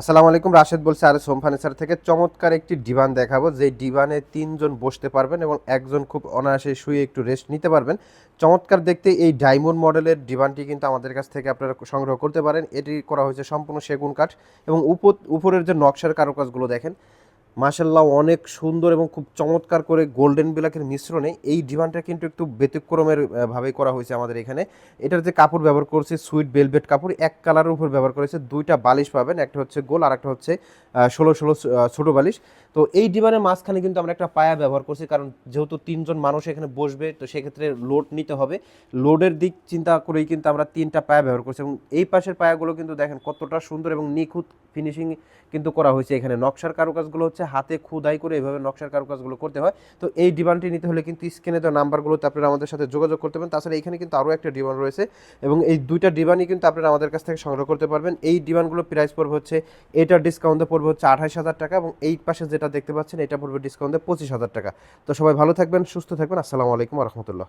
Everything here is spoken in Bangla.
আসসালামু আলাইকুম, রাশেদ বলছে আরে হোম ফার্নিচার থেকে। চমৎকার একটি ডিভান দেখাবো যে ডিভানে তিনজন বসতে পারবেন এবং একজন খুব অনায়াসে শুয়ে একটু রেস্ট নিতে পারবেন। চমৎকার দেখতে এই ডায়মন্ড মডেলের ডিভানটি কিন্তু আমাদের কাছ থেকে আপনারা সংগ্রহ করতে পারেন। এটি করা হয়েছে সম্পূর্ণ সেগুন কাঠ এবং উপর, উপরের যে নকশার কারুকাজগুলো দেখেন মাসাল্লাহ অনেক সুন্দর এবং খুব চমৎকার করে গোল্ডেন ব্ল্যাকের মিশ্রণে এই ডিভানটা কিন্তু একটু ব্যতিক্রমের ভাবে করা হয়েছে আমাদের এখানে। এটার যে কাপড় ব্যবহার করছে, সুইট বেলভেট কাপড়, এক কালারের উপর ব্যবহার করেছে, দুইটা বালিশ পাবেন, একটা হচ্ছে গোল, আর একটা হচ্ছে ষোলো ষোলো ছোটো বালিশ। তো এই ডিভানের মাঝখানে কিন্তু আমরা একটা পায়া ব্যবহার করছি, কারণ যেহেতু তিনজন মানুষ এখানে বসবে, তো সেক্ষেত্রে লোড নিতে হবে। লোডের দিক চিন্তা করেই কিন্তু আমরা তিনটা পায়া ব্যবহার করছি, এবং এই পাশের পায়াগুলো কিন্তু দেখেন কতটা সুন্দর এবং নিখুঁত ফিনিশিং কিন্তু করা হয়েছে এখানে। নকশার কারুকাজগুলো হচ্ছে হাতে খুদাই করে এভাবে নকশার কারুকাজগুলো করতে হয়। তো এই ডিমান্ডটি নিতে হলে কিন্তু স্ক্রিনে দেওয়া নাম্বারগুলোতে আপনারা আমাদের সাথে যোগাযোগ করতে পারেন। তাছাড়া এখানে কিন্তু আরও একটা ডিমান্ড রয়েছে এবং এই দুইটা ডিমান্ডই কিন্তু আপনারা আমাদের কাছ থেকে সংগ্রহ করতে পারবেন। এই ডিমান্ডগুলো প্রাইস পড়বে হচ্ছে, এটার ডিসকাউন্টে পড়বে হচ্ছে আঠাশ হাজার টাকা এবং এই পাশে যেটা দেখতে পাচ্ছেন, এটা পড়বে ডিসকাউন্টে পঁচিশ হাজার টাকা। তো সবাই ভালো থাকবেন, সুস্থ থাকবেন। আসসালামু আলাইকুম রহমতুল্লাহ।